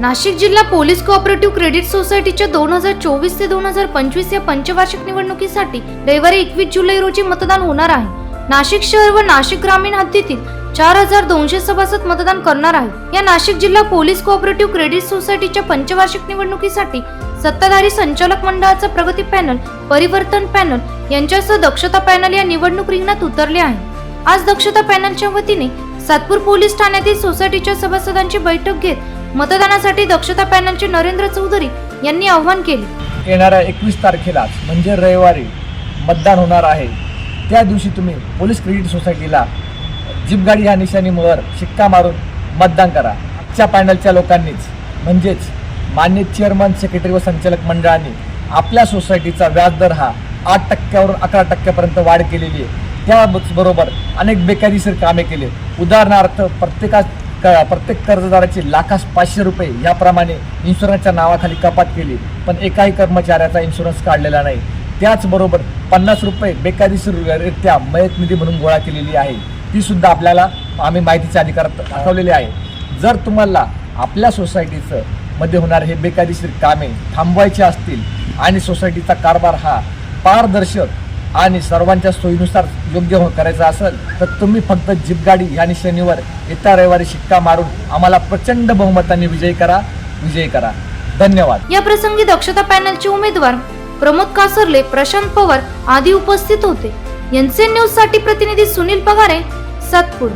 नाशिक जिल्हा police cooperative credit सोसायटीच्या दोन हजार चोवीस ते दोन हजार पंचवीस या पंचवार्षिक निवडणुकीसाठी रविवारी एकवीस जुलै रोजी मतदान होणार आहे. नाशिक शहर व नाशिक ग्रामीण हद्दीतील चार हजार दोनशे सभासद मतदान करणार आहे. या नाशिक जिल्हा पोलीस कोऑपरेटिव्ह क्रेडिट सोसायटीच्या पंचवार्षिक निवडणुकीसाठी सत्ताधारी संचालक मंडळाचा प्रगती पॅनल परिवर्तन पॅनल यांच्यासह दक्षता पॅनल या निवडणूक रिंगणात उतरले आहे. आज दक्षता पॅनलच्या वतीने सातपूर पोलीस ठाण्यातील सोसायटीच्या सभासदांची बैठक घेत मतदानासाठी दक्षता पॅनलचे नरेंद्र चौधरी यांनी आव्हान केले. येणाऱ्या एकवीस तारखेलाच म्हणजे रविवारी मतदान होणार आहे. त्या दिवशी तुम्ही पोलीस क्रेडिट सोसायटीला जीप गाडी ह्या निशाणीवर शिक्का मारून मतदान करा. आजच्या पॅनलच्या लोकांनीच म्हणजेच मान्य चेअरमन सेक्रेटरी व संचालक मंडळाने आपल्या सोसायटीचा व्याजदर हा आठ टक्क्यावरून अकरा टक्क्यापर्यंत वाढ केलेली आहे. त्याबरोबर अनेक बेकायदेशीर कामे केले उदाहरणार्थ प्रत्येका क- प्रत्येक कर्जदाराची लाखास पाचशे रुपये याप्रमाणे इन्शुरन्सच्या नावाखाली कपात केली पण एकाही कर्मचाऱ्याचा इन्शुरन्स काढलेला नाही. त्याचबरोबर पन्नास रुपये बेकायदेशीररित्या मयत निधी म्हणून गोळा केलेली आहे. ती सुद्धा आपल्याला आम्ही माहितीच्या अधिकारात दाखवलेली आहे. जर तुम्हाला आपल्या सोसायटीचं मध्ये होणारे हे बेकायदेशीर कामे थांबवायचे असतील आणि सोसायटीचा कारभार हा पारदर्शक आणि सर्वांच्या सोयीनुसार योग्य हो- असेल तर तुम्ही फक्त जीप गाडी ह्या निशाणीवर येत्या रविवारी शिक्का मारून आम्हाला प्रचंड बहुमताने विजयी करा विजयी करा. धन्यवाद. या प्रसंगी दक्षता पॅनलचे उमेदवार प्रमोद कासरले प्रशांत पवार आदी उपस्थित होते. एनसीएन न्यूजसाठी प्रतिनिधी सुनील पगारे सातपूर.